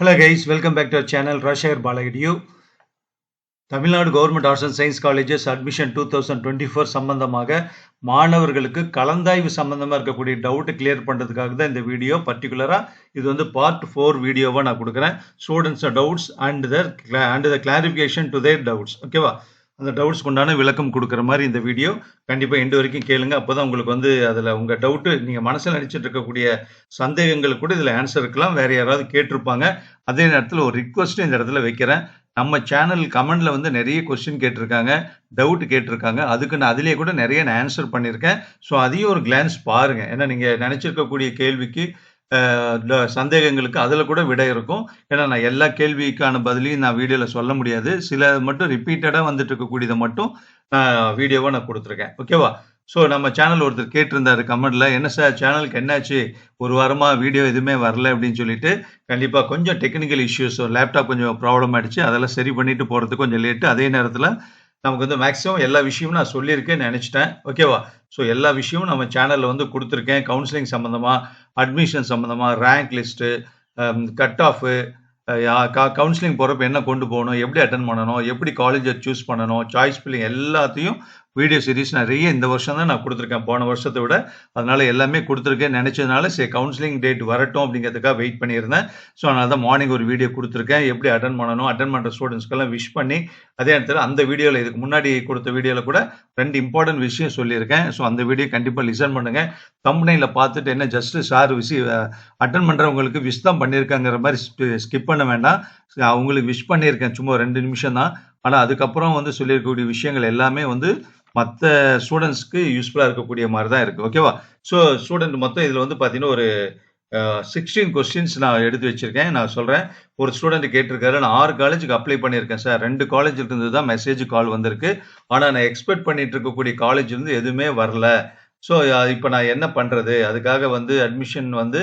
Hello guys welcome back to our channel Rajasekar பாலகிடியூ Tamil Nadu government arts and science colleges admission two thousand twenty four சம்பந்தமாக மாணவர்களுக்கு கலந்தாய்வு சம்பந்தமாக இருக்கக்கூடிய doubt clear பண்ணுறதுக்காக தான் இந்த வீடியோ பர்டிகுலராக இது வந்து பார்ட் ஃபோர் வீடியோவாக நான் கொடுக்குறேன். Students doubts and their and the clarification to their doubts ஓகேவா அந்த டவுட்ஸ்க்கு உண்டான விளக்கம் கொடுக்குற மாதிரி இந்த வீடியோ கண்டிப்பாக எண்டு வரைக்கும் கேளுங்க. அப்போ தான் உங்களுக்கு வந்து அதில் உங்கள் டவுட்டு நீங்கள் மனசில் நினச்சிட்டு இருக்கக்கூடிய சந்தேகங்கள் கூட இதில் ஆன்சர் இருக்கலாம். வேறு யாராவது கேட்டிருப்பாங்க. அதே நேரத்தில் ஒரு ரிக்வஸ்ட்டும் இந்த இடத்துல வைக்கிறேன். நம்ம சேனல் கமெண்டில் வந்து நிறைய கொஸ்டின் கேட்டிருக்காங்க. டவுட் கேட்டிருக்காங்க. அதுக்கு நான் அதிலேயே கூட நிறைய நான் ஆன்சர் பண்ணியிருக்கேன். ஸோ அதையும் ஒரு கிளான்ஸ் பாருங்கள் ஏன்னா நீங்கள் நினச்சிருக்கக்கூடிய கேள்விக்கு சந்தேகங்களுக்கு அதில் கூட விடை இருக்கும். ஏன்னா நான் எல்லா கேள்விக்கான பதிலையும் நான் வீடியோவில் சொல்ல முடியாது. சில மட்டும் ரிப்பீட்டடாக வந்துட்டு இருக்கக்கூடியதை மட்டும் நான் வீடியோவாக நான் கொடுத்துருக்கேன். ஓகேவா ஸோ நம்ம சேனல் ஒருத்தர் கேட்டிருந்தாரு கமெண்ட்ல என்ன சார் சேனலுக்கு என்னாச்சு? ஒரு வாரமாக வீடியோ எதுவுமே வரல அப்படின்னு சொல்லிட்டு கண்டிப்பாக கொஞ்சம் டெக்னிக்கல் இஷ்யூஸ் லேப்டாப் கொஞ்சம் ப்ராப்ளம் ஆயிடுச்சு. அதெல்லாம் சரி பண்ணிட்டு போகிறதுக்கு கொஞ்சம் லேட்டு அதே நேரத்தில் நமக்கு வந்து மேக்ஸிமம் எல்லா விஷயமும் நான் சொல்லியிருக்கேன் நினச்சிட்டேன். ஓகேவா ஸோ எல்லா விஷயமும் நம்ம சேனலில் வந்து கொடுத்துருக்கேன். கவுன்சிலிங் சம்மந்தமாக அட்மிஷன் சம்மந்தமாக rank list um, uh, cut off counselling போகிறப்ப என்ன கொண்டு போகணும் எப்படி அட்டன் பண்ணணும் எப்படி காலேஜை சூஸ் பண்ணணும் சாய்ஸ் ஃபில்லிங் எல்லாத்தையும் வீடியோ சீரிஸ் நிறைய இந்த வருஷம் தான் நான் கொடுத்துருக்கேன். போன வருஷத்தை விட அதனால எல்லாமே கொடுத்துருக்கேன் நினைச்சதுனால சரி கவுன்சிலிங் டேட் வரட்டும் அப்படிங்கிறதுக்காக வெயிட் பண்ணியிருந்தேன். ஸோ அதனால் தான் மார்னிங் ஒரு வீடியோ கொடுத்துருக்கேன். எப்படி அட்டன் பண்ணணும் அட்டன் பண்ணுற ஸ்டூடெண்ட்ஸ்க்கெல்லாம் விஷ் பண்ணி அதே நேரத்தில் அந்த வீடியோவில் இதுக்கு முன்னாடி கொடுத்த வீடியோவில் கூட ரெண்டு இம்பார்ட்டன்ட் விஷயம் சொல்லியிருக்கேன். ஸோ அந்த வீடியோ கண்டிப்பாக லிசன் பண்ணுங்கள் தம்பனையில் பார்த்துட்டு என்ன ஜஸ்ட் சார் விசி அட்டன் பண்ணுறவங்களுக்கு விஷ் தான் பண்ணியிருக்காங்கிற மாதிரி ஸ்கிப் பண்ண வேண்டாம். அவங்களுக்கு விஷ் பண்ணியிருக்கேன். சும்மா ரெண்டு நிமிஷம் தான். ஆனால் அதுக்கப்புறம் வந்து சொல்லியிருக்கக்கூடிய விஷயங்கள் எல்லாமே வந்து மற்ற ஸ்டூடெண்ட்ஸ்க்கு யூஸ்ஃபுல்லாக இருக்கக்கூடிய மாதிரி தான் இருக்குது ஓகேவா ஸோ ஸ்டூடெண்ட் மொத்தம் இதில் வந்து பார்த்தீங்கன்னா ஒரு சிக்ஸ்டீன் கொஸ்டின்ஸ் நான் எடுத்து வச்சுருக்கேன். நான் சொல்கிறேன் ஒரு ஸ்டூடெண்ட் கேட்டிருக்காரு. நான் ஆறு காலேஜுக்கு அப்ளை பண்ணியிருக்கேன் சார் ரெண்டு காலேஜ் இருந்து தான் மெசேஜ் கால் வந்திருக்கு. ஆனால் நான் எக்ஸ்பெக்ட் பண்ணிட்டு இருக்கக்கூடிய காலேஜ் வந்து எதுவுமே வரல. ஸோ இப்போ நான் என்ன பண்ணுறது அதுக்காக வந்து அட்மிஷன் வந்து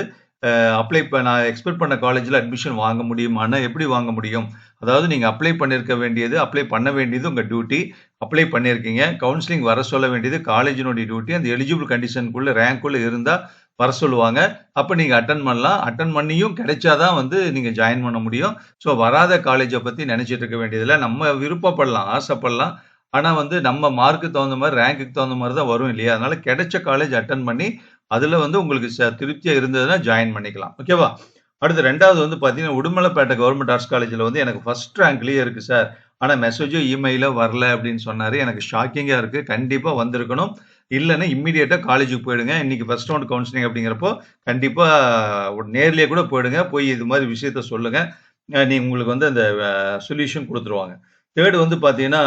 அப்ளை நான் எக்ஸ்பெக்ட் பண்ண காலேஜில் அட்மிஷன் வாங்க முடியுமானா எப்படி வாங்க முடியும்? அதாவது நீங்கள் அப்ளை பண்ணியிருக்க வேண்டியது அப்ளை பண்ண வேண்டியது உங்கள் டியூட்டி அப்ளை பண்ணியிருக்கீங்க கவுன்சிலிங் வர சொல்ல வேண்டியது காலேஜினுடைய டியூட்டி அந்த எலிஜிபிள் கண்டிஷனுக்குள்ளே ரேங்க்குள்ளே இருந்தால் வர சொல்லுவாங்க. அப்போ நீங்கள் அட்டன் பண்ணலாம். அட்டன் பண்ணியும் கிடைச்சாதான் வந்து நீங்கள் ஜாயின் பண்ண முடியும். ஸோ வராத காலேஜை பற்றி நினச்சிட்டு இருக்க வேண்டியதில்லை. நம்ம விருப்பப்படலாம் ஆசைப்படலாம். ஆனால் வந்து நம்ம மார்க்கு தகுந்த மாதிரி ரேங்க்குக்கு தகுந்த மாதிரி தான் வரும் இல்லையா? அதனால் கிடைச்ச காலேஜ் அட்டன் பண்ணி அதில் வந்து உங்களுக்கு திருப்தியாக இருந்ததுன்னா ஜாயின் பண்ணிக்கலாம். ஓகேவா அடுத்து ரெண்டாவது வந்து பார்த்தீங்கன்னா உடுமலைப்பேட்டை கவர்மெண்ட் ஆர்ட்ஸ் காலேஜில் வந்து எனக்கு ஃபர்ஸ்ட் ரேங்க்லேயே இருக்குது சார் ஆனால் மெசேஜோ இமெயிலோ வரல அப்படின்னு சொன்னார். எனக்கு ஷாக்கிங்காக இருக்குது கண்டிப்பாக வந்திருக்கணும். இல்லைன்னா இம்மிடியேட்டாக காலேஜுக்கு போயிடுங்க. இன்றைக்கி ஃபஸ்ட் ரவுண்ட் கவுன்சிலிங் அப்படிங்கிறப்போ கண்டிப்பாக நேர்லேயே கூட போயிடுங்க. போய் இது மாதிரி விஷயத்த சொல்லுங்கள் நீ உங்களுக்கு வந்து அந்த சொல்யூஷன் கொடுத்துருவாங்க. தேர்டு வந்து பார்த்தீங்கன்னா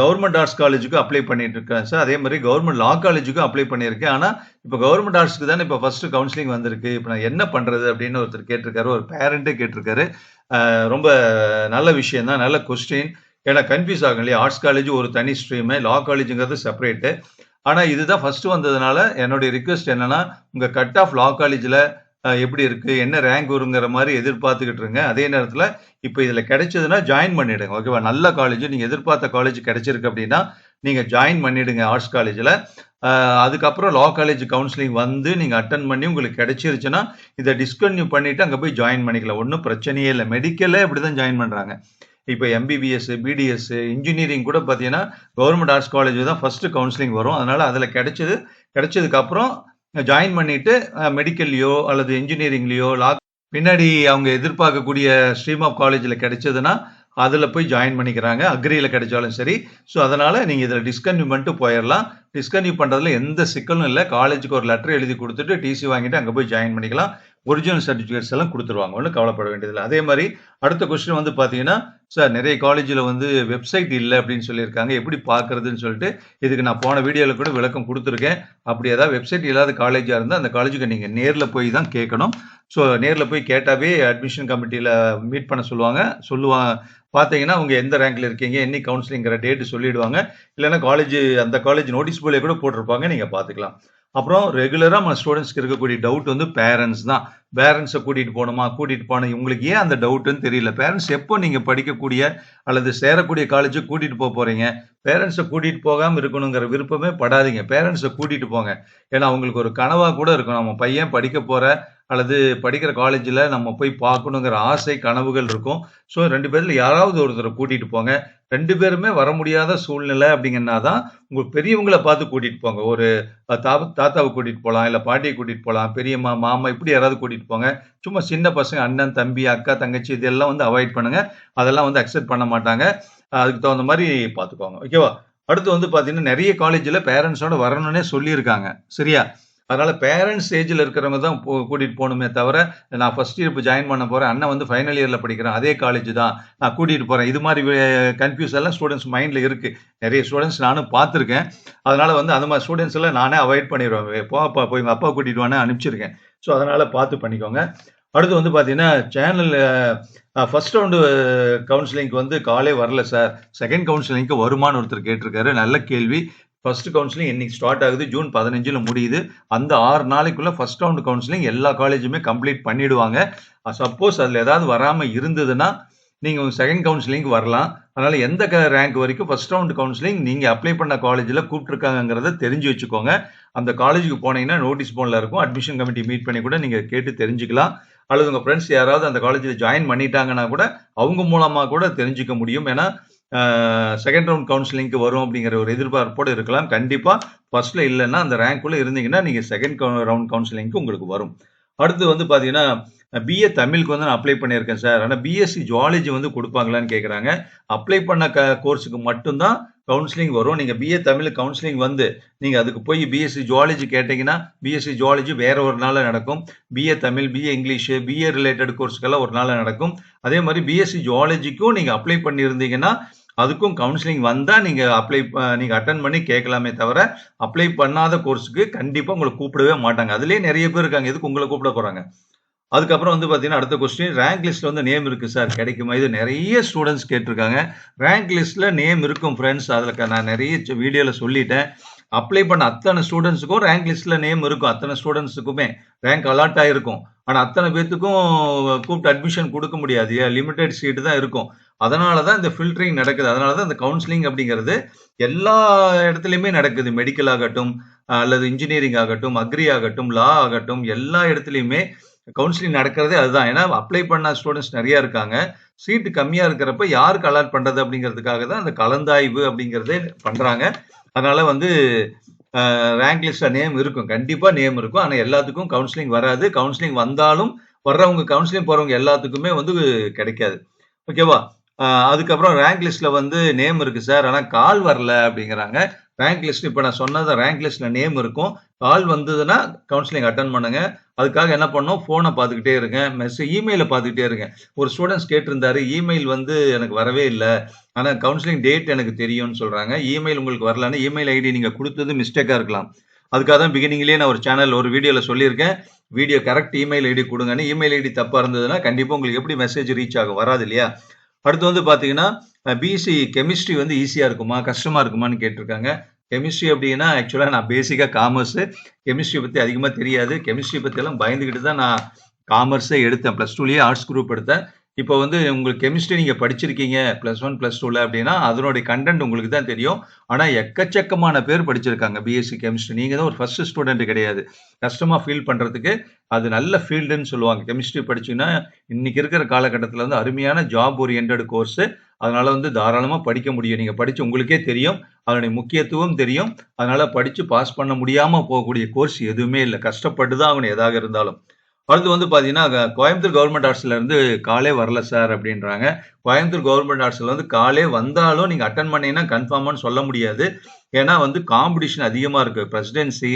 கவர்மெண்ட் ஆர்ட்ஸ் காலேஜுக்கு அப்ளை பண்ணிட்டு இருக்கேன் சார் அதே மாதிரி கவர்மெண்ட் லா காலேஜுக்கும் அப்ளை பண்ணியிருக்கேன். ஆனால் இப்போ கவர்மெண்ட் ஆர்ட்ஸ்க்கு தானே இப்போ ஃபர்ஸ்ட் கவுன்சிலிங் வந்திருக்கு. இப்போ நான் என்ன பண்ணுறது அப்படின்னு ஒருத்தர் கேட்டிருக்காரு ஒரு பேரண்ட்டே கேட்டிருக்காரு. ரொம்ப நல்ல விஷயம் தான் நல்ல கொஸ்டின் ஏன்னா கன்ஃபியூஸ் ஆகும் இல்லையா? ஆர்ட்ஸ் காலேஜ் ஒரு தனி ஸ்ட்ரீமு லா காலேஜுங்கிறது செப்பரேட்டு ஆனால் இதுதான் ஃபர்ஸ்ட் வந்ததுனால என்னுடைய ரிக்வெஸ்ட் என்னன்னா உங்கள் கட் ஆஃப் லா காலேஜில் எப்படி இருக்கு என்ன ரேங்க் வருங்கிற மாதிரி எதிர்பார்த்துக்கிட்டு இருங்க. அதே நேரத்தில் இப்போ இதில் கிடைச்சதுன்னா ஜாயின் பண்ணிடுங்க ஓகேவா நல்ல காலேஜ் நீங்கள் எதிர்பார்த்த காலேஜ் கிடைச்சிருக்கு அப்படின்னா நீங்கள் ஜாயின் பண்ணிடுங்க ஆர்ட்ஸ் காலேஜில் அதுக்கப்புறம் லா காலேஜ் கவுன்சிலிங் வந்து நீங்கள் அட்டன் பண்ணி உங்களுக்கு கிடைச்சிருச்சுன்னா இதை டிஸ்கன்யூ பண்ணிவிட்டு அங்கே போய் ஜாயின் பண்ணிக்கலாம். ஒன்றும் பிரச்சனையே இல்லை. மெடிக்கலே இப்படி தான் ஜாயின் பண்ணுறாங்க இப்போ எம்பிபிஎஸ் பிடிஎஸ் இன்ஜினியரிங் கூட பார்த்தீங்கன்னா கவர்மெண்ட் ஆர்ட்ஸ் காலேஜ் தான் ஃபஸ்ட்டு கவுன்சிலிங் வரும். அதனால் அதில் கிடைச்சது கிடைச்சதுக்கப்புறம் ஜாயின் பண்ணிட்டு மெடிக்கல்லையோ அல்லது இன்ஜினியரிங்லேயோ லா பின்னாடி அவங்க எதிர்பார்க்கக்கூடிய ஸ்ட்ரீம் ஆஃப் காலேஜில் கிடைச்சதுன்னா அதில் போய் ஜாயின் பண்ணிக்கிறாங்க. அக்ரியில் கிடைச்சாலும் சரி. ஸோ அதனால் நீங்கள் இதில் டிஸ்கன்யூ பண்ணிட்டு போயிடலாம் டிஸ்கன்யூ பண்ணுறதுல எந்த சிக்கலும் இல்லை. காலேஜுக்கு ஒரு லெட்டர் எழுதி கொடுத்துட்டு டிசி வாங்கிட்டு அங்கே போய் ஜாயின் பண்ணிக்கலாம். ஒரிஜினல் சர்டிஃபிகேட்ஸ் எல்லாம் கொடுத்துருவாங்க. ஒன்றும் கவலைப்பட வேண்டியதில்லை. அதே மாதிரி அடுத்த கொஸ்டின் வந்து பார்த்தீங்கன்னா சார் நிறைய காலேஜில் வந்து வெப்சைட் இல்லை அப்படின்னு சொல்லியிருக்காங்க. எப்படி பார்க்கறதுன்னு சொல்லிட்டு இதுக்கு நான் போன வீடியோவில் கூட விளக்கம் கொடுத்துருக்கேன். அப்படி ஏதாவது வெப்சைட் இல்லாத காலேஜாக இருந்தால் அந்த காலேஜுக்கு நீங்கள் நேரில் போய் தான் கேட்கணும். ஸோ நேரில் போய் கேட்டாவே அட்மிஷன் கமிட்டியில் மீட் பண்ண சொல்லுவாங்க. சொல்லுவாங்க பார்த்தீங்கன்னா அவங்க எந்த ரேங்க்ல இருக்கீங்க என்னி கவுன்சிலிங்கிற டேட் சொல்லிடுவாங்க. இல்லைன்னா காலேஜ் அந்த காலேஜ் நோட்டீஸ் போர்டில் கூட போட்டிருப்பாங்க. நீங்கள் பார்த்துக்கலாம் அப்புறம் ரெகுலராக நம்ம ஸ்டூடெண்ட்ஸ்க்கு இருக்கக்கூடிய டவுட் வந்து பேரண்ட்ஸ் தான். பேரண்ட்ஸை கூட்டிகிட்டு போகணுமா கூட்டிகிட்டு போன உங்களுக்கு ஏன் அந்த டவுட்டுன்னு தெரியல. பேரண்ட்ஸ் எப்போ நீங்கள் படிக்கக்கூடிய அல்லது சேரக்கூடிய காலேஜுக்கு கூட்டிகிட்டு போக போகிறீங்க பேரண்ட்ஸை கூட்டிகிட்டு போகாமல் இருக்கணுங்கிற விருப்பமே படாதீங்க. பேரண்ட்ஸை கூட்டிகிட்டு போங்க. ஏன்னா அவங்களுக்கு ஒரு கனவாக கூட இருக்கும். நம்ம பையன் படிக்க போகிற அல்லது படிக்கிற காலேஜில் நம்ம போய் பார்க்கணுங்கிற ஆசை, கனவுகள் இருக்கும். ஸோ ரெண்டு பேரில் யாராவது ஒருத்தரை கூட்டிகிட்டு போங்க. ரெண்டு பேருமே வர முடியாத சூழ்நிலை அப்படிங்கன்னா தான், உங்கள் பெரியவங்களை பார்த்து கூட்டிகிட்டு போங்க. ஒரு தாத்தாவை தா போகலாம் இல்லை பாட்டியை கூட்டிகிட்டு போகலாம் போலாம், பெரியம்மா, மாமா இப்படி யாராவது கூட்டிகிட்டு போங்க. சும்மா சின்ன பசங்க அண்ணன், தம்பி, அக்கா, தங்கச்சி இதெல்லாம் வந்து அவாய்ட் பண்ணுங்க. அதெல்லாம் வந்து அக்செப்ட் பண்ண மாட்டாங்க. அதுக்கு தகுந்த மாதிரி பார்த்துக்கோங்க. ஓகேவா? அடுத்து வந்து பார்த்தீங்கன்னா, நிறைய காலேஜில் பேரண்ட்ஸோட வரணும்னே சொல்லியிருக்காங்க. சரியா? அதனால் பேரண்ட்ஸ் ஏஜில் இருக்கிறவங்க தான் போ போகணுமே தவிர, நான் ஃபர்ஸ்ட் இயர் இப்போ ஜாயின் பண்ண போகிறேன் அண்ணன் வந்து ஃபைனல் இயரில் படிக்கிறான். அதே காலேஜ் தான். நான் கூட்டிகிட்டு போகிறேன் இது மாதிரி கன்ஃபியூஸ் எல்லாம் ஸ்டூடெண்ட்ஸ் மைண்டில் இருக்குது நிறைய ஸ்டூடெண்ட்ஸ் நானும் பார்த்துருக்கேன். அதனால் வந்து அந்த மாதிரி ஸ்டூடெண்ட்ஸ் எல்லாம் நானே அவாய்ட் பண்ணிடுவேன் போப்பா போய் எங்கள் அப்பா கூட்டிகிட்டு வானே அனுப்பிச்சிருக்கேன். ஸோ அதனால பார்த்து பண்ணிக்கோங்க. அடுத்து வந்து பார்த்தீங்கன்னா, சேனல் ஃபர்ஸ்ட் ரவுண்டு கவுன்சிலிங்க்கு வந்து காலே வரல சார். செகண்ட் கவுன்சிலிங்க்கு வருமான்னு ஒருத்தர் கேட்டிருக்காரு. நல்ல கேள்வி. ஃபர்ஸ்ட் கவுன்சிலிங் இன்னைக்கு ஸ்டார்ட் ஆகுது. ஜூன் 15ல முடியுது. அந்த ஆறு நாளைக்குள்ள ஃபர்ஸ்ட் ரவுண்ட் கவுன்சிலிங் எல்லா காலேஜுமே கம்ப்ளீட் பண்ணிடுவாங்க. சப்போஸ் அதில் ஏதாவது வராமல் இருந்ததுன்னா, நீங்க செகண்ட் கவுன்சிலிங்க்கு வரலாம். அதனால் எந்த ரேங்க் வரைக்கும் ஃபர்ஸ்ட் ரவுண்ட் கவுன்சிலிங் நீங்கள் அப்ளை பண்ண காலேஜில் கூப்பிட்ருக்காங்கிறத தெரிஞ்சு வச்சுக்கோங்க. அந்த காலேஜுக்கு போனீங்கன்னா நோட்டீஸ் போனில் இருக்கும். அட்மிஷன் கமிட்டி மீட் பண்ணி கூட நீங்கள் கேட்டு தெரிஞ்சுக்கலாம். அல்லது உங்கள் ஃப்ரெண்ட்ஸ் யாராவது அந்த காலேஜில் ஜாயின் பண்ணிட்டாங்கன்னா கூட, அவங்க மூலமாக கூட தெரிஞ்சுக்க முடியும். ஏன்னா, செகண்ட் ரவுண்ட் கவுன்சிலிங்க்கு வரும் அப்படிங்கிற ஒரு எதிர்பார்ப்போடு இருக்கலாம். கண்டிப்பாக ஃபஸ்ட்டில் இல்லைன்னா அந்த ரேங்க்குள்ளே இருந்தீங்கன்னா, நீங்கள் செகண்ட் கவு ரவுண்ட் கவுன்சிலிங்க்கு உங்களுக்கு வரும். அடுத்து வந்து பார்த்தீங்கன்னா, பிஏ தமிழுக்கு வந்து நான் அப்ளை பண்ணியிருக்கேன் சார். ஆனால் பிஎஸ்சி ஜுவாலஜி வந்து கொடுப்பாங்களான்னு கேட்குறாங்க அப்ளை பண்ண க கோர்ஸுக்கு மட்டும்தான் கவுன்சிலிங் வரும். நீங்கள் பிஏ தமிழ் கவுன்சிலிங் வந்து, நீங்கள் அதுக்கு போய் பிஎஸ்சி ஜுவாலஜி கேட்டிங்கன்னா பிஎஸ்சி ஜுவாலஜி வேற ஒரு நாளில் நடக்கும். BA Tamil, BA English BA related கோர்ஸ்க்கெல்லாம் ஒரு நாளில் நடக்கும். அதே மாதிரி பிஎஸ்சி ஜுவாலஜிக்கும் நீங்கள் அப்ளை பண்ணியிருந்தீங்கன்னா, அதுக்கும் கவுன்சிலிங் வந்தால் நீங்கள் அப்ளை ப அட்டன் பண்ணி கேட்கலாமே தவிர, அப்ளை பண்ணாத கோர்ஸுக்கு கண்டிப்பாக உங்களை கூப்பிடவே மாட்டாங்க. அதுலேயே நிறைய பேர் இருக்காங்க. எதுக்கு உங்களை கூப்பிட போகிறாங்க அதுக்கப்புறம் வந்து பார்த்தீங்கன்னா, அடுத்த கொஸ்டின் ரேங்க் லிஸ்ட்டில் வந்து நேம் இருக்குது சார் கிடைக்குமா? இது நிறைய ஸ்டூடெண்ட்ஸ் கேட்டிருக்காங்க. ரேங்க் லிஸ்ட்டில் நேம் இருக்கும் ஃப்ரெண்ட்ஸ் அதில் நான் நிறைய வீடியோவில் சொல்லிட்டேன். அப்ளை பண்ண அத்தனை ஸ்டூடெண்ட்ஸுக்கும் ரேங்க் லிஸ்ட்டில் நேம் இருக்கும். அத்தனை ஸ்டூடண்ட்ஸ்க்குமே. ரேங்க் அலாட் ஆகிருக்கும் ஆனால் அத்தனை பேத்துக்கும் கூப்பிட்டு அட்மிஷன் கொடுக்க முடியாது. ஏன் சீட்டு தான் இருக்கும். அதனால தான் இந்த ஃபில்டரிங் நடக்குது. அதனால தான் இந்த கவுன்சிலிங் அப்படிங்கிறது எல்லா இடத்துலையுமே நடக்குது. மெடிக்கல் ஆகட்டும், அல்லது இன்ஜினியரிங் ஆகட்டும், அக்ரி ஆகட்டும், லா ஆகட்டும் எல்லா இடத்துலையுமே கவுன்சிலிங் நடக்கிறதே அதுதான். ஏன்னா அப்ளை பண்ண ஸ்டூடண்ட்ஸ் நிறையா இருக்காங்க. சீட்டு கம்மியாக இருக்கிறப்ப யாருக்கு அலாட் பண்ணுறது அப்படிங்கிறதுக்காக தான் அந்த கலந்தாய்வு அப்படிங்கிறதே பண்ணுறாங்க அதனால் வந்து ரேங்க் லிஸ்ட்டில் நேம் இருக்கும். கண்டிப்பாக நேம் இருக்கும். ஆனால் எல்லாத்துக்கும் கவுன்சிலிங் வராது. கவுன்சிலிங் வந்தாலும் வர்றவங்க கவுன்சிலிங் போகிறவங்க எல்லாத்துக்குமே வந்து கிடைக்காது. ஓகேவா? அதுக்கப்புறம் ரேங்க் லிஸ்ட்டில் வந்து நேம் இருக்குது சார். ஆனால் கால் வரல அப்படிங்கிறாங்க. ரேங்க் லிஸ்ட் இப்போ நான் சொன்னது ரேங்க் லிஸ்ட்டில் நேம் இருக்கும். கால் வந்ததுன்னா கவுன்சிலிங் அட்டன் பண்ணுங்க. அதுக்காக என்ன பண்ணோம் ஃபோனை பார்த்துக்கிட்டே இருங்க. மெசேஜ் இமெயிலை பார்த்துக்கிட்டே இருங்க. ஒரு ஸ்டூடெண்ட்ஸ் கேட்டிருந்தாரு. இமெயில் வந்து எனக்கு வரவே இல்லை ஆனால் கவுன்சிலிங் டேட் எனக்கு தெரியும்னு சொல்கிறாங்க இமெயில் உங்களுக்கு வரலன்னு இமெயில் ஐடி நீங்கள் கொடுத்தது மிஸ்டேக்காக இருக்கலாம். அதுக்காக தான் பிகினிங்லேயே நான் ஒரு சேனல் ஒரு வீடியோவில் சொல்லியிருக்கேன். வீடியோ கரெக்ட் இமெயில் ஐடி கொடுங்கன்னு இமெயில் ஐடி தப்பாக இருந்ததுன்னா, கண்டிப்பாக உங்களுக்கு எப்படி மெசேஜ் ரீச் ஆகும்? வராது இல்லையா? அடுத்து வந்து பார்த்தீங்கன்னா, பிஎஸ்சி கெமிஸ்ட்ரி வந்து ஈஸியாக இருக்குமா? கஷ்டமாக இருக்குமான்னு கேட்டிருக்காங்க. கெமிஸ்ட்ரி அப்படின்னா ஆக்சுவலாக நான் பேசிக்காக காமர்ஸு கெமிஸ்ட்ரி பற்றி அதிகமாக தெரியாது. கெமிஸ்ட்ரி பற்றியெல்லாம் பயந்துக்கிட்டு தான் நான் காமர்ஸே எடுத்தேன். ப்ளஸ் டூலேயே ஆர்ட்ஸ் குரூப் எடுத்தேன். இப்போ வந்து உங்களுக்கு கெமிஸ்ட்ரி நீங்கள் படிச்சிருக்கீங்க ப்ளஸ் ஒன் ப்ளஸ் டூவில் அப்படின்னா, அதனுடைய கண்டென்ட் உங்களுக்கு தான் தெரியும். ஆனால் எக்கச்சக்கமான பேர் படிச்சிருக்காங்க பிஎஸ்சி கெமிஸ்ட்ரி. நீங்கள் தான் ஒரு ஃபர்ஸ்ட் ஸ்டூடெண்ட் கிடையாது. கஷ்டமாக ஃபீல் பண்ணுறதுக்கு அது நல்ல ஃபீல்டுன்னு சொல்லுவாங்க. கெமிஸ்ட்ரி படிச்சிங்கன்னா இன்னைக்கு இருக்கிற காலகட்டத்தில் வந்து அருமையான ஜாப் ஓரியன்ட் கோர்ஸு அதனால் வந்து தாராளமாக படிக்க முடியும். நீங்கள் படித்து உங்களுக்கே தெரியும். அதனுடைய முக்கியத்துவம் தெரியும். அதனால் படித்து பாஸ் பண்ண முடியாமல் போகக்கூடிய கோர்ஸ் எதுவுமே இல்லை கஷ்டப்பட்டு தான் அவனை எதாக இருந்தாலும். அடுத்து வந்து பார்த்தீங்கன்னா, கோயம்புத்தூர் கவர்மெண்ட் ஆர்ட்ஸ்ல இருந்து காலே வரல சார் அப்படின்றாங்க. கோயம்புத்தூர் கவர்மெண்ட் ஆர்ட்ஸில் வந்து காலே வந்தாலும் நீங்க அட்டன் பண்ணீங்கன்னா கன்ஃபார்மானு சொல்ல முடியாது. ஏன்னா வந்து காம்படிஷன் அதிகமா இருக்கு. பிரசிடென்சி,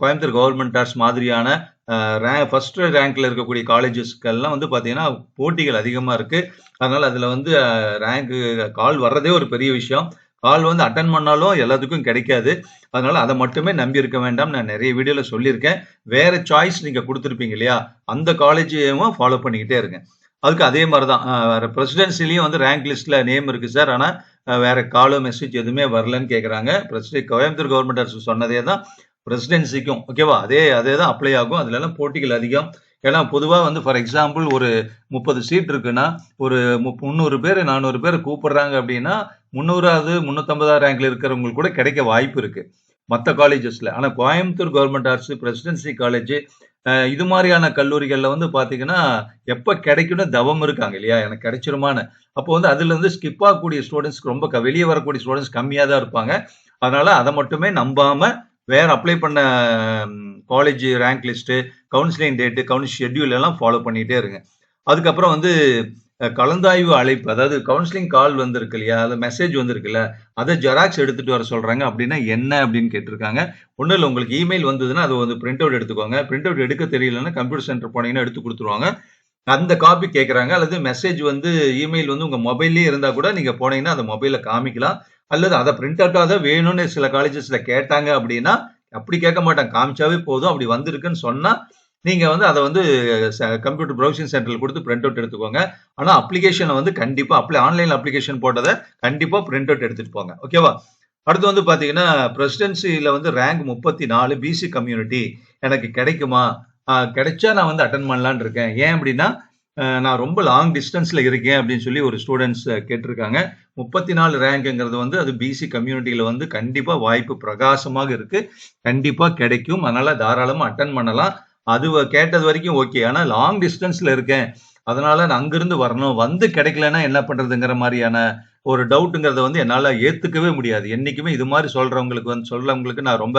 கோயம்புத்தூர் கவர்மெண்ட் ஆர்ட்ஸ் மாதிரியான அ ரே ஃபர்ஸ்ட் ரேங்க்ல இருக்கக்கூடிய காலேஜஸ்க்கெல்லாம் வந்து பார்த்தீங்கன்னா, போட்டிகள் அதிகமாக இருக்கு. அதனால அதில் வந்து ரேங்க்கு ரேங்க் கால் வர்றதே ஒரு பெரிய விஷயம். கால் வந்து அட்டன் பண்ணாலும் எல்லாத்துக்கும் கிடைக்காது. அதனால அதை மட்டுமே நம்பி இருக்க வேண்டாம்னு நான் நிறைய வீடியோல சொல்லியிருக்கேன். வேற சாய்ஸ் நீங்க கொடுத்துருப்பீங்க இல்லையா? அந்த காலேஜையும் ஃபாலோ பண்ணிக்கிட்டே இருங்க. அதுக்கு அதே மாதிரி தான். அ வந்து ரேங்க் லிஸ்ட்ல நேம் இருக்கு சார். ஆனா வேற காலோ, மெசேஜ் எதுவுமே வரலன்னு கேட்குறாங்க பிரசிடெ கோயம்புத்தூர் கவர்மெண்ட் அரசு சொன்னதே தான். பிரசிடென்சிக்கும் ஓகேவா அதே அதே தான் அப்ளை ஆகும் அதுலலாம் எல்லாம் போட்டிகள் அதிகம் ஏன்னா பொதுவாக வந்து ஃபார் எக்ஸாம்பிள் ஒரு முப்பது சீட் இருக்குன்னா ஒரு முப்- முந்நூறு பேர் நானூறு பேர் கூப்பிடுறாங்க அப்படின்னா முந்நூறாவது முந்நூற்றம்பதாவது ரேங்கில் இருக்கிறவங்களுக்கு கூட கிடைக்க வாய்ப்பு இருக்குது மற்ற காலேஜஸில் ஆனால் Coimbatore government arts presidency college இது மாதிரியான கல்லூரிகளில் வந்து பார்த்தீங்கன்னா எப்போ கிடைக்கணும் தவம் இருக்காங்க இல்லையா? எனக்கு கிடைச்சிருமான்னு. அப்போ வந்து அதில் வந்து ஸ்கிப் ஆகக்கூடிய ஸ்டூடெண்ட்ஸ்க்கு ரொம்ப க- வெளியே வரக்கூடிய ஸ்டூடெண்ட்ஸ் கம்மியாக தான் இருப்பாங்க. அதனால் அதை மட்டுமே நம்பாமல் வேற அப்ளை பண்ண college rank list counselling date council schedule எல்லாம் ஃபாலோ பண்ணிகிட்டே இருங்க. அதுக்கப்புறம் வந்து கலந்தாய்வு அழைப்பு அதாவது கவுன்சிலிங் கால் வந்திருக்கு இல்லையா அது மெசேஜ் வந்திருக்குல்ல அதை ஜெராக்ஸ் எடுத்துட்டு வர சொல்றாங்க அப்படின்னா என்ன அப்படின்னு கேட்டிருக்காங்க. ஒன்றும் இல்லை உங்களுக்கு இமெயில் வந்ததுன்னா அதை வந்து பிரிண்ட் அவுட் எடுத்துக்கோங்க. பிரிண்ட் அவுட் எடுக்க தெரியலன்னா கம்ப்யூட்டர் சென்டர் போனீங்கன்னா எடுத்து கொடுத்துருவாங்க. அந்த காப்பி கேட்குறாங்க அல்லது மெசேஜ் வந்து இமெயில் வந்து உங்கள் மொபைல்லே இருந்தால் கூட நீங்கள் போனீங்கன்னா அந்த மொபைலில் காமிக்கலாம். அல்லது அதை பிரிண்ட் அவுட்டாக தான் வேணும்னு சில காலேஜஸில் கேட்டாங்க அப்படின்னா அப்படி கேட்க மாட்டாங்க. காமிச்சாவே போதும் அப்படி வந்திருக்குன்னு சொன்னால் நீங்கள் வந்து அதை வந்து கம்ப்யூட்டர் ப்ரௌசிங் சென்டரில் கொடுத்து பிரிண்ட் அவுட் எடுத்துக்கோங்க. ஆனால் அப்ளிகேஷனை வந்து கண்டிப்பாக அப்ளை ஆன்லைன் அப்ளிகேஷன் போட்டதை கண்டிப்பாக பிரிண்ட் அவுட் எடுத்துகிட்டு போங்க. ஓகேவா அடுத்து வந்து பார்த்தீங்கன்னா பிரசிடென்சியில் வந்து ரேங்க் முப்பத்தி நாலு பிசி கம்யூனிட்டி எனக்கு கிடைக்குமா? கிடைச்சா நான் வந்து அட்டன் பண்ணலான்னு இருக்கேன். ஏன் அப்படின்னா நான் ரொம்ப லாங் டிஸ்டன்ஸ்ல இருக்கேன் அப்படின்னு சொல்லி ஒரு ஸ்டூடெண்ட்ஸ் கேட்டிருக்காங்க. முப்பத்தி நாலு ரேங்க்ங்கிறது வந்து அது பிசி கம்யூனிட்டியில வந்து கண்டிப்பா வாய்ப்பு பிரகாசமாக இருக்கு. கண்டிப்பா கிடைக்கும். அதனால தாராளமா அட்டன் பண்ணலாம். அது கேட்டது வரைக்கும் ஓகே ஆனால் லாங் டிஸ்டன்ஸில் இருக்கேன். அதனால நான் அங்கிருந்து வரணும். வந்து கிடைக்கலன்னா என்ன பண்ணுறதுங்கிற மாதிரியான ஒரு டவுட்டுங்கிறத வந்து என்னால் ஏற்றுக்கவே முடியாது. என்றைக்குமே இது மாதிரி சொல்கிறவங்களுக்கு வந்து சொல்கிறவங்களுக்கு நான் ரொம்ப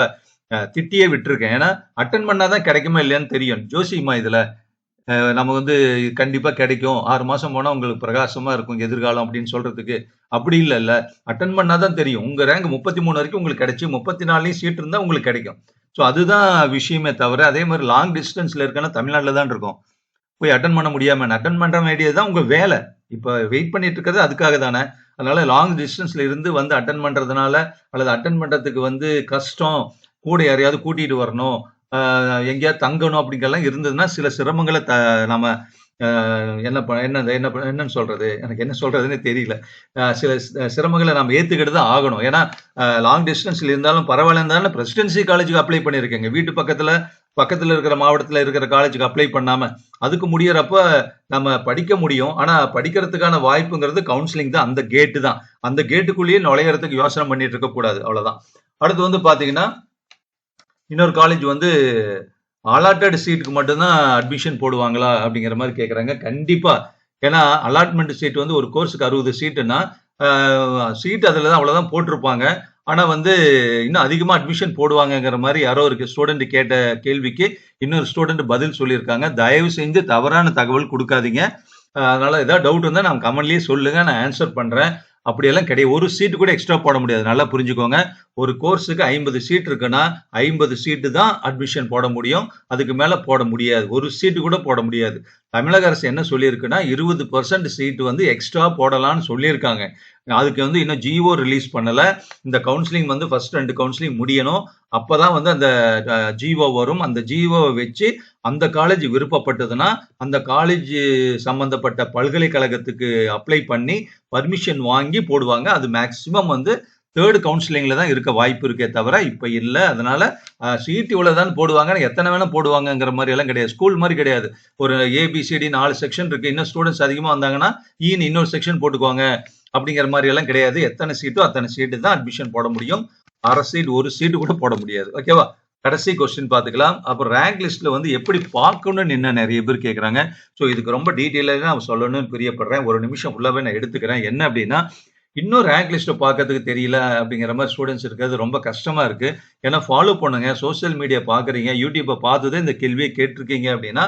திட்டியே விட்டுருக்கேன். ஏன்னா அட்டன் பண்ணாதான் கிடைக்குமா இல்லையான்னு தெரியும். ஜோசியமா இதில். நம்ம வந்து கண்டிப்பாக கிடைக்கும். ஆறு மாதம் போனால் உங்களுக்கு பிரகாசமாக இருக்கும் எதிர்காலம் அப்படின்னு சொல்கிறதுக்கு அப்படி இல்லை இல்லை அட்டன் பண்ணாதான் தெரியும். உங்கள் ரேங்க் முப்பத்தி மூணு வரைக்கும் உங்களுக்கு கிடைச்சி முப்பத்தி நாலுலேயும் சீட் இருந்தால் உங்களுக்கு கிடைக்கும். ஸோ அதுதான் விஷயமே தவிர அதே மாதிரி லாங் டிஸ்டன்ஸில் இருக்கனா தமிழ்நாட்டில் தான் இருக்கும். போய் அட்டன் பண்ண முடியாமல் அட்டன் பண்ணுற வேண்டியது தான் உங்கள் வேலை. இப்போ வெயிட் பண்ணிட்டு இருக்கிறது அதுக்காக தானே. அதனால லாங் டிஸ்டன்ஸ்ல இருந்து வந்து அட்டன் பண்ணுறதுனால அல்லது அட்டன் பண்ணுறதுக்கு வந்து கஷ்டம் கூட யாரையாவது கூட்டிகிட்டு வரணும் எங்கேயாவது தங்கணும் அப்படிங்கெல்லாம் இருந்ததுன்னா சில சிரமங்களை த நம்ம என்ன ப- என்ன என்ன என்னன்னு சொல்றது? எனக்கு என்ன சொல்றதுன்னு தெரியல. சில சிரமங்களை நம்ம ஏத்துக்கிட்டு தான் ஆகணும். ஏன்னா லாங் டிஸ்டன்ஸ்ல இருந்தாலும் பரவாயில்ல இருந்தாலும் பிரசிடென்சி காலேஜுக்கு அப்ளை பண்ணியிருக்கேங்க. வீட்டு பக்கத்துல பக்கத்துல இருக்கிற மாவட்டத்துல இருக்கிற காலேஜுக்கு அப்ளை பண்ணாம அதுக்கு முடியறப்ப நம்ம படிக்க முடியும். ஆனா படிக்கிறதுக்கான வாய்ப்புங்கிறது கவுன்சிலிங் தான். அந்த கேட்டு தான். அந்த கேட்டுக்குள்ளேயே நுழையறதுக்கு யோசனை பண்ணிட்டு இருக்க கூடாது அவ்வளவுதான். அடுத்து வந்து பாத்தீங்கன்னா இன்னொரு காலேஜ் வந்து அலாட்டட் சீட்டுக்கு மட்டும்தான் அட்மிஷன் போடுவாங்களா அப்படிங்கிற மாதிரி கேட்குறாங்க கண்டிப்பாக ஏன்னா அலாட்மெண்ட் சீட் வந்து ஒரு கோர்ஸுக்கு அறுபது சீட்டுன்னா சீட் அதில் தான் அவ்வளோதான் போட்டிருப்பாங்க. ஆனால் வந்து இன்னும் அதிகமாக அட்மிஷன் போடுவாங்கங்கிற மாதிரி யாரோ ஒரு ஸ்டூடெண்ட் கேட்ட கேள்விக்கு இன்னொரு ஸ்டூடெண்ட் பதில் சொல்லியிருக்காங்க. தயவு செஞ்சு தவறான தகவல் கொடுக்காதீங்க. அதனால் அதனால ஏதாவது டவுட் இருந்தால் நான் கமெண்ட்லேயே சொல்லுங்க. நான் ஆன்சர் பண்ணுறேன் அப்படியெல்லாம் கிடையாது. ஒரு சீட்டு கூட எக்ஸ்ட்ரா போட முடியாது. நல்லா புரிஞ்சுக்கோங்க. ஒரு கோர்ஸுக்கு ஐம்பது சீட் இருக்குன்னா ஐம்பது சீட்டு தான் அட்மிஷன் போட முடியும். அதுக்கு மேல போட முடியாது. ஒரு சீட்டு கூட போட முடியாது. தமிழக அரசு என்ன சொல்லியிருக்குன்னா இருபது பர்சன்ட் சீட்டு வந்து எக்ஸ்ட்ரா போடலாம்னு சொல்லியிருக்காங்க. அதுக்கு வந்து இன்னும் ஜிஓ ரிலீஸ் பண்ணலை. இந்த கவுன்சிலிங் வந்து ஃபர்ஸ்ட் ரெண்டு கவுன்சிலிங் முடியணும். அப்போ தான் வந்து அந்த ஜிஓ வரும். அந்த ஜிஓவை வச்சு அந்த காலேஜ் விருப்பப்பட்டதுன்னா அந்த காலேஜ் சம்மந்தப்பட்ட பல்கலைக்கழகத்துக்கு அப்ளை பண்ணி பர்மிஷன் வாங்கி போடுவாங்க. அது மேக்சிமம் வந்து தேர்ட் கவுன்சிலிங்கில் தான் இருக்க வாய்ப்பு இருக்கே தவிர இப்போ இல்லை. அதனால் சீட் இவ்வளவுதான் போடுவாங்க. எத்தனை வேணால் போடுவாங்கங்கிற மாதிரி எல்லாம் கிடையாது. ஸ்கூல் மாதிரி கிடையாது. ஒரு ஏபிசிடி நாலு செக்ஷன் இருக்குது இன்னும் ஸ்டூடெண்ட்ஸ் அதிகமாக வந்தாங்கன்னா e ஈன்னு இன்னொரு செக்ஷன் போட்டுக்குவாங்க. அப்படிங்கிற மாதிரி எல்லாம் கிடையாது. எத்தனை சீட்டோ அத்தனை சீட்டு தான் அட்மிஷன் போட முடியும். அரை சீட் ஒரு சீட்டு கூட போட முடியாது. ஓகேவா கடைசி கொஸ்டின் பார்த்துக்கலாம். அப்புறம் ரேங்க் லிஸ்ட்ல வந்து எப்படி பார்க்கணும்னு என்ன நிறைய பேர் கேட்குறாங்க ஸோ இதுக்கு ரொம்ப டீட்டெயிலாக நான் சொல்லணும்னு பிரியப்படுறேன். ஒரு நிமிஷம் ஃபுல்லாகவே நான் எடுத்துக்கிறேன். என்ன அப்படின்னா இன்னும் ரேங்க் லிஸ்ட்டை பார்க்கறதுக்கு தெரியல அப்படிங்கிற மாதிரி ஸ்டூடெண்ட்ஸ் இருக்கிறது ரொம்ப கஷ்டமாக இருக்குது ஏன்னா ஃபாலோ பண்ணுங்க சோஷியல் மீடியா பார்க்குறீங்க யூடியூப்பை பார்த்துதான் இந்த கேள்வியை கேட்டிருக்கீங்க அப்படின்னா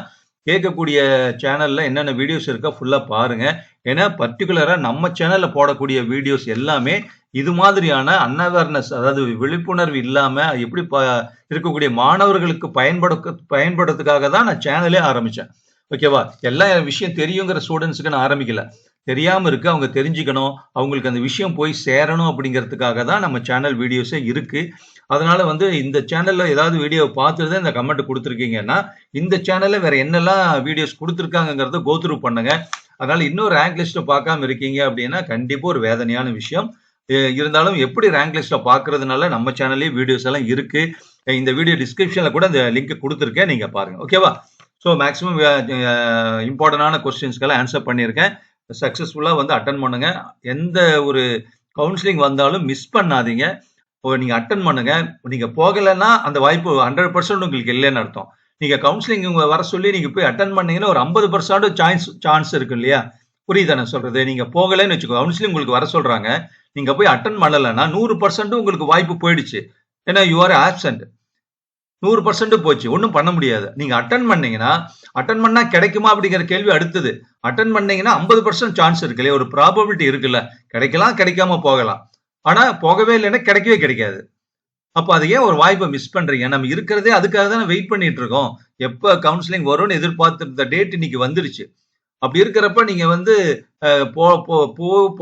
கேட்கக்கூடிய சேனலில் என்னென்ன வீடியோஸ் இருக்கோ ஃபுல்லாக பாருங்கள் ஏன்னா பர்டிகுலராக நம்ம சேனலில் போடக்கூடிய வீடியோஸ் எல்லாமே இது மாதிரியான அன்அவேர்னஸ் அதாவது விழிப்புணர்வு இல்லாமல் எப்படி ப- இருக்கக்கூடிய மாணவர்களுக்கு பயன்பட பயன்படுறதுக்காக தான் நான் சேனலே ஆரம்பித்தேன் ஓகேவா எல்லா விஷயம் தெரியுங்கிற ஸ்டூடெண்ட்ஸுக்கு நான் ஆரம்பிக்கல. தெரியாமல் இருக்கு அவங்க தெரிஞ்சுக்கணும் அவங்களுக்கு அந்த விஷயம் போய் சேரணும் அப்படிங்கிறதுக்காக தான் நம்ம சேனல் வீடியோஸே இருக்குது அதனால் வந்து இந்த சேனலில் ஏதாவது வீடியோ பார்த்துட்டு இந்த கமெண்ட் கொடுத்துருக்கீங்கன்னா இந்த சேனலில் வேறு என்னெல்லாம் வீடியோஸ் கொடுத்துருக்காங்கிறத கோத்ரூ பண்ணுங்க. அதனால் இன்னும் ரேங்க் லிஸ்ட்டை பார்க்காம இருக்கீங்க அப்படின்னா கண்டிப்பாக ஒரு வேதனையான விஷயம். இருந்தாலும் எப்படி ரேங்க் லிஸ்ட்டை பார்க்கறதுனால நம்ம சேனல்லே வீடியோஸ் எல்லாம் இருக்குது இந்த வீடியோ டிஸ்கிரிப்ஷனில் கூட அந்த லிங்க் கொடுத்துருக்கேன் நீங்கள் பாருங்கள் ஓகேவா ஸோ மேக்ஸிமம் இம்பார்ட்டண்டான கொஸ்டின்ஸ்க்கெல்லாம் ஆன்சர் பண்ணியிருக்கேன். சக்ஸஸ்ஃபுல்லாக வந்து அட்டன் பண்ணுங்க. எந்த ஒரு கவுன்சிலிங் வந்தாலும் மிஸ் பண்ணாதீங்க. இப்போ நீங்கள் அட்டன் பண்ணுங்க. நீங்கள் போகலைன்னா அந்த வாய்ப்பு ஹண்ட்ரட் பர்சன்ட் உங்களுக்கு இல்லைன்னு அர்த்தம். நீங்கள் கவுன்சிலிங் உங்களை வர சொல்லி நீங்கள் போய் அட்டன் பண்ணீங்கன்னா ஒரு ஐம்பது பர்சன்ட் சான்ஸ் சான்ஸ் இருக்கு இல்லையா? புரியுதா நான் நீங்கள் போகலைன்னு வச்சுக்கோ கவுன்சிலிங் உங்களுக்கு வர சொல்கிறாங்க நீங்கள் போய் அட்டன் பண்ணலைன்னா நூறு பர்சன்ட் உங்களுக்கு வாய்ப்பு போயிடுச்சு. ஏன்னா யூ ஆர் ஆப்சண்ட் நூறு பர்சன்ட் போச்சு. ஒன்றும் பண்ண முடியாது. நீங்கள் அட்டன் பண்ணீங்கன்னா அட்டன் பண்ணால் கிடைக்குமா அப்படிங்கிற கேள்வி அடுத்தது. அட்டன் பண்ணீங்கன்னா ஐம்பது பர்சன்ட் சான்ஸ் இருக்கு இல்லையா? ஒரு ப்ராபபிலிட்டி இருக்குல்ல. கிடைக்கலாம் கிடைக்காம போகலாம். ஆனால் போகவே இல்லைன்னா கிடைக்கவே கிடைக்காது. அப்போ அது ஏன் ஒரு வாய்ப்பை மிஸ் பண்ணுறீங்க நம்ம இருக்கிறதே அதுக்காக தானே வெயிட் பண்ணிட்டு இருக்கோம். எப்போ கவுன்சிலிங் வரும்னு எதிர்பார்த்துருந்த டேட் இன்னைக்கு வந்துருச்சு. அப்படி இருக்கிறப்ப நீங்கள் வந்து போ போ- போ-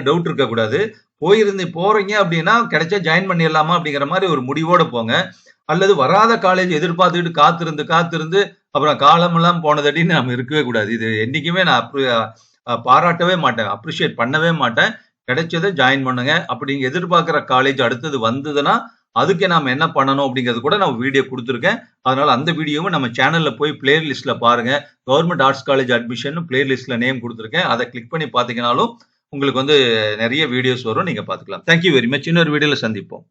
டவுட் இருக்கக்கூடாது. போயிருந்து போகிறீங்க அப்படின்னா கிடைச்சா ஜாயின் பண்ணிடலாமா அப்படிங்கிற மாதிரி ஒரு முடிவோடு போங்க. அல்லது வராத காலேஜ் எதிர்பார்த்துக்கிட்டு காத்திருந்து காத்திருந்து அப்புறம் காலமெல்லாம் போனதடின்னு நம்ம இருக்கவே கூடாது. இது என்றைக்குமே நான் பாராட்டவே மாட்டேன். அப்ரிஷியேட் பண்ணவே மாட்டேன். கிடைச்சதை ஜாயின் பண்ணுங்க. அப்படி எதிர்பார்க்குற காலேஜ் அடுத்தது வந்ததுன்னா அதுக்கு நாம் என்ன பண்ணணும் அப்படிங்கிறது கூட நான் வீடியோ கொடுத்துருக்கேன். அதனால அந்த வீடியோவும் நம்ம சேனலில் போய் பிளேலிஸ்ட்டில் பாருங்க. கவர்மெண்ட் ஆர்ட்ஸ் காலேஜ் அட்மிஷன் பிளேலிஸ்ட்டில் நேம் கொடுத்துருக்கேன். அதை கிளிக் பண்ணி பார்த்தீங்கனாலும் உங்களுக்கு வந்து நிறைய வீடியோஸ் வரும். நீங்கள் பார்த்துக்கலாம் தேங்க்யூ வெரி மச் இன்னொரு வீடியோவில் சந்திப்போம்.